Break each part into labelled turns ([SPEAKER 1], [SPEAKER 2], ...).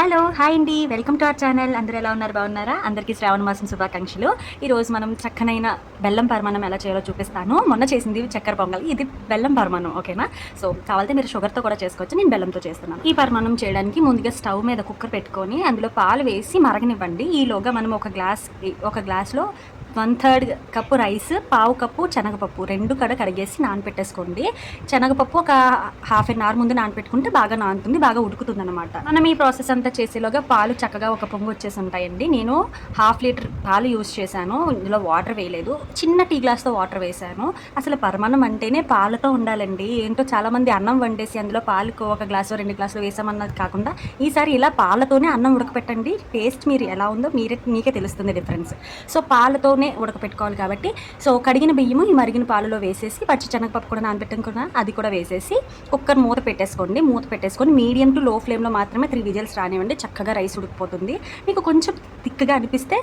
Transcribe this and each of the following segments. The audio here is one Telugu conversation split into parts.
[SPEAKER 1] హలో హాయ్ అండి. Welcome to our channel. అందరూ ఎలా ఉన్నారు? బాగున్నారా? అందరికీ శ్రావణ మాసం శుభాకాంక్షలు. ఈరోజు మనం చక్కనైన బెల్లం పరమాణం ఎలా చేయాలో చూపిస్తాను. మొన్న చేసింది చక్కెర పొంగల్. ఇది బెల్లం పరమాణం ఓకేనా? సో కావాలంటే మీరు షుగర్తో కూడా చేసుకోవచ్చు. నేను బెల్లంతో చేస్తున్నాను. ఈ పరమాణం చేయడానికి ముందుగా స్టవ్ మీద కుక్కర్ పెట్టుకొని అందులో పాలు వేసి మరగనివ్వండి. ఈలోగా మనం ఒక గ్లాస్ ఒక గ్లాస్లో వన్ థర్డ్ కప్పు రైస్ పావు కప్పు శనగపప్పు. రెండు కడ కడిగేసి నానపెట్టేసుకోండి. శనగపప్పు ఒక హాఫ్ అన్ అవర్ ముందు నానపెట్టుకుంటే బాగా నానుతుంది బాగా ఉడుకుతుంది అనమాట మనం ఈ ప్రాసెస్ అంతా చేసేలోగా పాలు చక్కగా ఒక పొంగు వచ్చేసి ఉంటాయండి. నేను హాఫ్ లీటర్ పాలు యూజ్ చేశాను. ఇందులో వాటర్ వేయలేదు. చిన్న టీ గ్లాస్తో వాటర్ వేశాను. అసలు పరమాణం అంటేనే పాలతో ఉండాలండి. ఏంటో చాలామంది అన్నం వండేసి అందులో పాలు ఒక గ్లాసు రెండు గ్లాసులు వేసామన్నది కాకుండా ఈసారి ఇలా పాలతోనే అన్నం ఉడకపెట్టండి. టేస్ట్ మీరు ఎలా ఉందో మీరే మీకే తెలుస్తుంది డిఫరెన్స్. సో పాలతో పాలతోనే ఉడకపెట్టుకోవాలి కాబట్టి సో కడిగిన బియ్యము ఈ మరిగిన పాలలో వేసేసి పచ్చి శనగపప్పు కూడా నానబెట్టుకున్నా అది కూడా వేసేసి కుక్కర్ మూత పెట్టేసుకోండి. మూత పెట్టేసుకొని మీడియం టు లో ఫ్లేమ్లో మాత్రమే త్రీ విజిల్స్ రానివ్వండి. చక్కగా రైస్ ఉడికిపోతుంది. మీకు కొంచెం థిక్గా అనిపిస్తే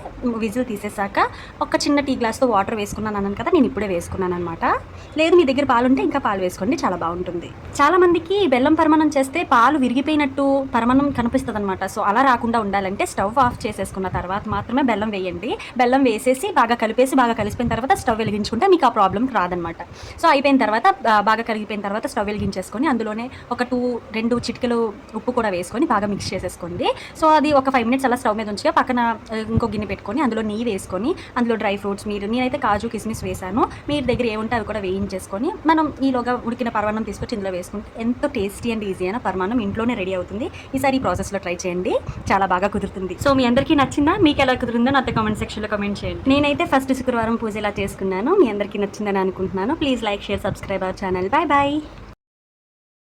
[SPEAKER 1] విజిల్ తీసేసాక ఒక చిన్న టీ గ్లాస్తో వాటర్ వేసుకున్నాను అన్నాను కదా నేను ఇప్పుడే వేసుకున్నాను అనమాట లేదు మీ దగ్గర పాలు ఉంటే ఇంకా పాలు వేసుకోండి చాలా బాగుంటుంది. చాలా మందికి బెల్లం పరమాణం చేస్తే పాలు విరిగిపోయినట్టు పరమాణం కనిపిస్తుంది అనమాట సో అలా రాకుండా ఉండాలంటే స్టవ్ ఆఫ్ చేసేసుకున్న తర్వాత మాత్రమే బెల్లం వేయండి. బెల్లం వేసేసి బాగా బాగా కలిపేసి బాగా కలిసిపోయిన తర్వాత స్టవ్ వెలిగించుకుంటే మీకు ఆ ప్రాబ్లం రాదనమాట సో అయిపోయిన తర్వాత బాగా కలిగిపోయిన తర్వాత స్టవ్ వెలిగించేసుకొని అందులోనే ఒక టూ రెండు చిటికలు ఉప్పు కూడా వేసుకొని బాగా మిక్స్ చేసేసుకోండి. సో అది ఒక ఫైవ్ మినిట్స్ అలా స్టవ్ మీద ఉంచిగా పక్కన ఇంకో గిన్నె పెట్టుకొని అందులో నెయ్యి వేసుకొని అందులో డ్రై ఫ్రూట్స్ మీరు నేనైతే కాజు కిస్మిస్ వేసాను. మీరు దగ్గర ఏముంటే అవి కూడా వేయించేసుకొని మనం ఈలోగా ఉడికిన పర్వాణం తీసుకొచ్చి ఇందులో వేసుకుంటే ఎంతో టేస్టీ అండ్ ఈజీ అయిన పర్మాణం ఇంట్లోనే రెడీ అవుతుంది. ఈసారి ఈ ప్రాసెస్లో ట్రై చేయండి. చాలా బాగా కుదురుతుంది. సో మీ అందరికీ నచ్చిందా? మీకు ఎలా కుదిరిందో నాతో కామెంట్ సెక్షన్లో కామెంట్ చేయండి. నేనైతే నేనైతే ఫస్ట్ శుక్రవారం పూజ ఇలా చేసుకున్నాను మీ అందరికీ నచ్చిందని అనుకుంటున్నాను. Please like share subscribe our channel bye bye